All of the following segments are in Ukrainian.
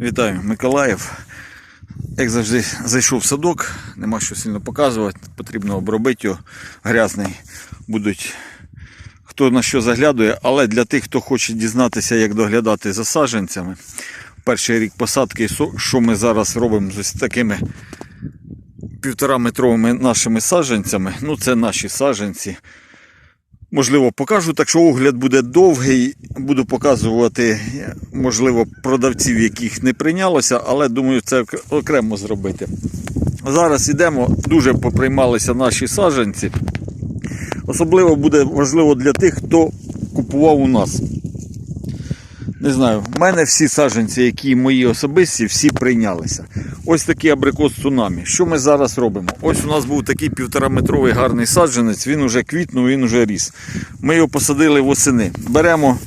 Вітаю, Миколаїв. Як завжди, зайшов в садок, нема що сильно показувати, потрібно обробити його грязний. Будуть хто на що заглядує, але для тих, хто хоче дізнатися, як доглядати за саджанцями, перший рік посадки, що ми зараз робимо з ось такими півтора метровими нашими саджанцями, ну це наші саджанці. Можливо, покажу, так що огляд буде довгий. Буду показувати, можливо, продавців, яких не прийнялося, але думаю, це окремо зробити. Зараз йдемо, дуже поприймалися наші саджанці. Особливо буде важливо для тих, хто купував у нас. Не знаю, в мене всі саджанці, які мої особисті, всі прийнялися. Ось такий абрикос цунамі. Що ми зараз робимо? Ось у нас був такий півтораметровий гарний саджанець, він уже квітнув, він уже ріс. Ми його посадили восени. Беремо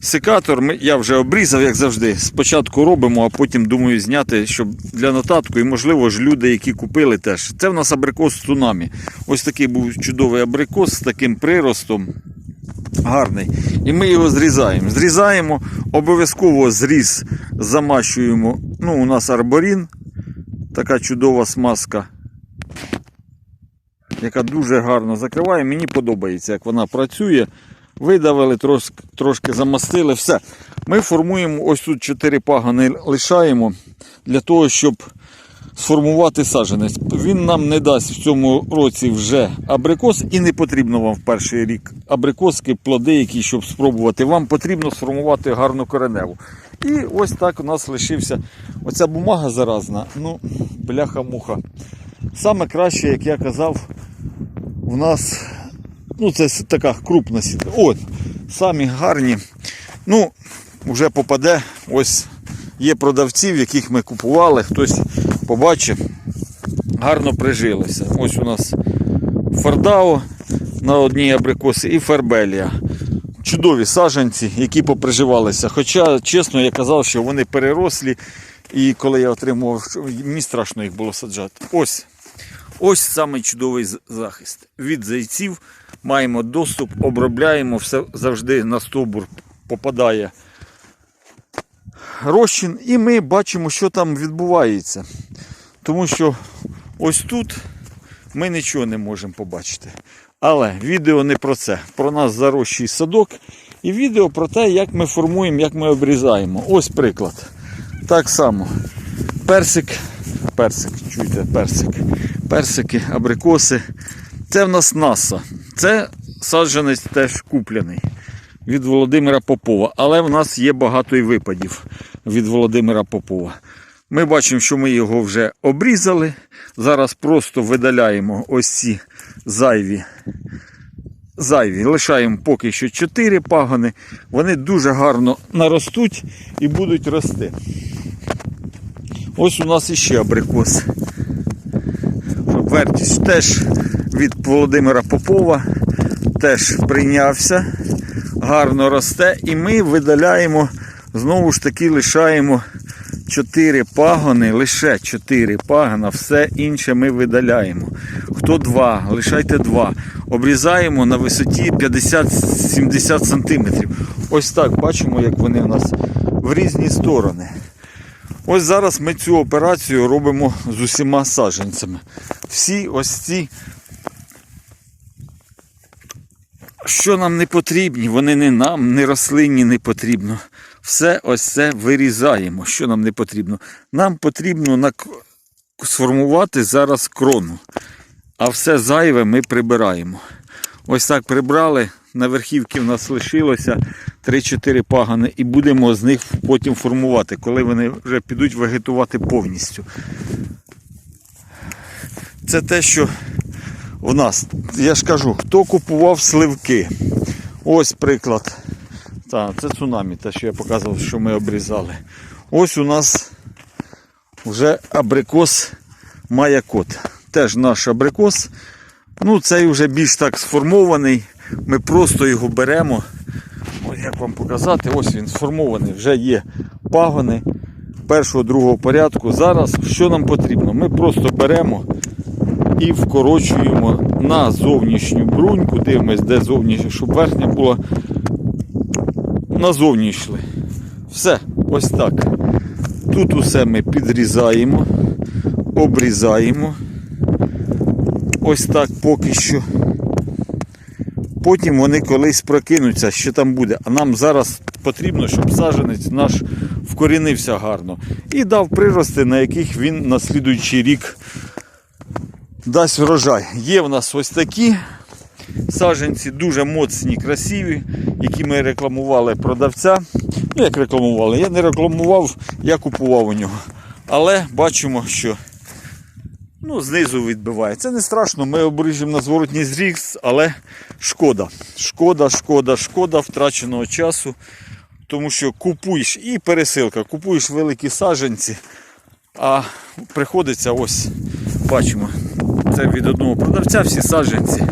секатор, я вже обрізав, як завжди. Спочатку робимо, а потім думаю зняти, щоб для нотатку, і можливо ж люди, які купили теж. Це в нас абрикос цунамі. Ось такий був чудовий абрикос з таким приростом гарний. І ми його зрізаємо. Зрізаємо, обов'язково зріз замащуємо. Ну, у нас арборін, така чудова смазка, яка дуже гарно закриває. Мені подобається, як вона працює. Видавили, трошки, замастили. Все. Ми формуємо ось тут 4 пагани лишаємо для того, щоб сформувати саджанець. Він нам не дасть в цьому році вже абрикос, і не потрібно вам в перший рік абрикоски, плоди, які щоб спробувати. Вам потрібно сформувати гарну кореневу. І ось так у нас лишився оця бумага заразна. Ну, бляха-муха. Саме краще, як я казав, в нас ну, це така крупна сітка. От, самі гарні. Ну, вже попаде. Ось є продавців, яких ми купували, хтось побачив, гарно прижилися. Ось у нас Фардао на одній абрикосі і Фербелія. Чудові саджанці, які поприживалися. Хоча, чесно, я казав, що вони перерослі, і коли я отримував, мені страшно їх було саджати. Ось. Ось самий чудовий захист. Від зайців маємо доступ, обробляємо, все завжди на стовбур попадає розчин, і ми бачимо, що там відбувається. Тому що ось тут ми нічого не можемо побачити. Але відео не про це. Про нас зарощий садок. І відео про те, як ми формуємо, як ми обрізаємо. Ось приклад. Так само. Персик, персик, чуєте, персик. Персики, абрикоси. Це в нас наса. Це саджанець теж куплений від Володимира Попова. Але в нас є багато і випадів від Володимира Попова. Ми бачимо, що ми його вже обрізали. Зараз просто видаляємо ось ці зайві. Зайві. Лишаємо поки що 4 пагони. Вони дуже гарно наростуть і будуть рости. Ось у нас іще абрикос. Вертіс теж від Володимира Попова. Теж прийнявся, гарно росте. І ми видаляємо, знову ж таки лишаємо 4 пагони, лише 4 пагона, все інше ми видаляємо. Хто 2, лишайте 2. Обрізаємо на висоті 50-70 см. Ось так бачимо, як вони у нас в різні сторони. Ось зараз ми цю операцію робимо з усіма саджанцями. Всі ось ці, що нам не потрібні, вони не нам, не рослині не потрібно. Все ось це вирізаємо, що нам не потрібно. Нам потрібно нак- сформувати зараз крону, а все зайве ми прибираємо. Ось так прибрали. На верхівці в нас лишилося 3-4 пагани, і будемо з них потім формувати, коли вони вже підуть вегетувати повністю. Це те, що в нас. Я ж кажу, хто купував сливки. Ось приклад. Так, це цунамі, те, що я показував, що ми обрізали. Ось у нас вже абрикос Маякот. Теж наш абрикос. Ну, цей вже більш так сформований. Ми просто його беремо. Ось як вам показати, ось він сформований, вже є пагони першого, другого порядку. Зараз що нам потрібно? Ми просто беремо і вкорочуємо на зовнішню бруньку, дивимось, де зовнішня, щоб верхня була назовні йшли. Все, ось так. Тут усе ми підрізаємо, обрізаємо. Ось так поки що. Потім вони колись прокинуться, що там буде. А нам зараз потрібно, щоб саджанець наш вкорінився гарно і дав прирости, на яких він на слідуючий рік дасть врожай. Є в нас ось такі саджанці, дуже моцні, красиві, які ми рекламували продавця. Ну, як рекламували? Я не рекламував, я купував у нього. Але бачимо, що ну, знизу відбиває. Це не страшно, ми обріжемо на зворотній зріз, але шкода. Шкода, шкода, шкода втраченого часу. Тому що купуєш і пересилка, купуєш великі саджанці, а приходиться ось, бачимо, це від одного продавця всі саджанці.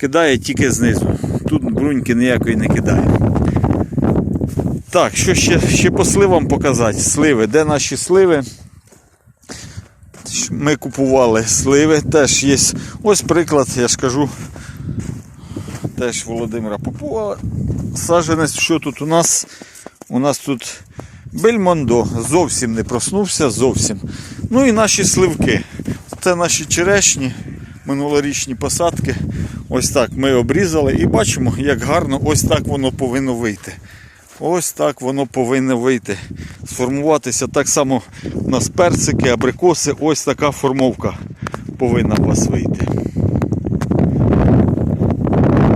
Кидає тільки знизу. Тут бруньки ніякої не кидає. Так, що ще, ще по сливам показати? Сливи. Де наші сливи? Ми купували сливи, теж є. Ось приклад, я ж кажу. Теж Володимира Попова. Саджанець, що тут у нас? У нас тут Бельмондо. Зовсім не проснувся, зовсім. Ну і наші сливки. Це наші черешні, минулорічні посадки. Ось так ми обрізали і бачимо, як гарно ось так воно повинно вийти. Ось так воно повинно вийти. Сформуватися так само у нас персики, абрикоси, ось така формовка повинна у вас вийти.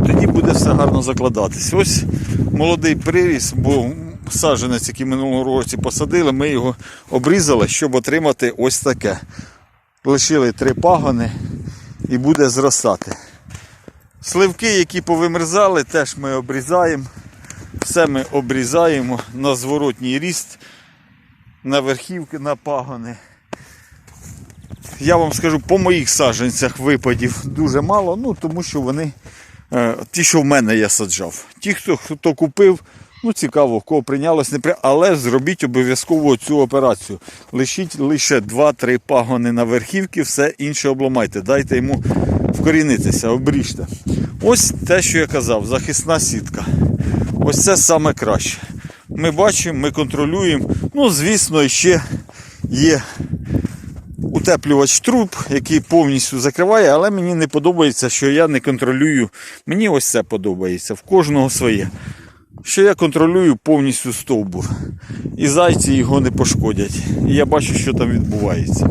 Тоді буде все гарно закладатись. Ось молодий приріс, бо саджанець, який минулого році посадили, ми його обрізали, щоб отримати ось таке. Лишили три пагони і буде зростати. Сливки, які повимерзали, теж ми обрізаємо. Все ми обрізаємо на зворотній ріст, на верхівки, на пагони. Я вам скажу, по моїх саджанцях випадів дуже мало, ну тому що вони, е, ті, що в мене я саджав. Ті, хто, хто купив, ну цікаво, кого прийнялось, не при... але зробіть обов'язково цю операцію. Лишіть лише 2-3 пагони на верхівки, все інше обламайте. Дайте йому вкорінитися, обріжте. Ось те, що я казав, захисна сітка. Ось це саме краще. Ми бачимо, ми контролюємо. Ну, звісно, ще є утеплювач труб, який повністю закриває, але мені не подобається, що я не контролюю. Мені ось це подобається, в кожного своє. Що я контролюю повністю стовбур. І зайці його не пошкодять. І я бачу, що там відбувається.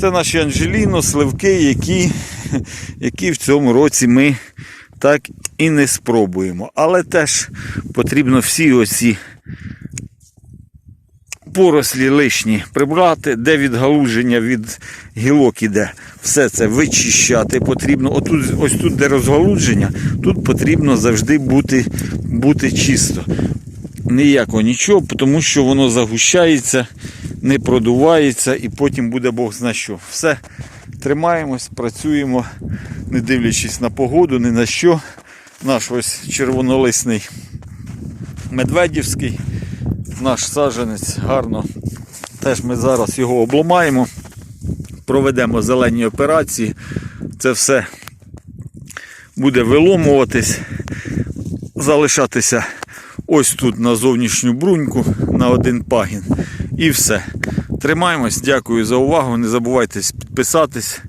Це наші Анжеліно, сливки, які, які в цьому році ми так і не спробуємо. Але теж потрібно всі оці порослі лишні прибрати, де відгалуження від гілок іде. Все це вичищати потрібно. Отут, ось тут, де розгалудження, тут потрібно завжди бути, бути чисто. Ніякого нічого, тому що воно загущається, не продувається і потім буде Бог зна що. Все, тримаємось, працюємо, не дивлячись на погоду, ні на що. Наш ось червонолисний медведівський, наш саджанець гарно. Теж ми зараз його обламаємо, проведемо зелені операції. Це все буде виломуватись, залишатися ось тут на зовнішню бруньку на один пагін. І все. Тримаємось, дякую за увагу. Не забувайте підписатись,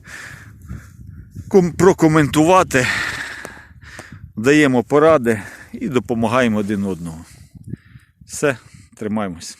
прокоментувати. Даємо поради і допомагаємо один одному. Все, тримаємось.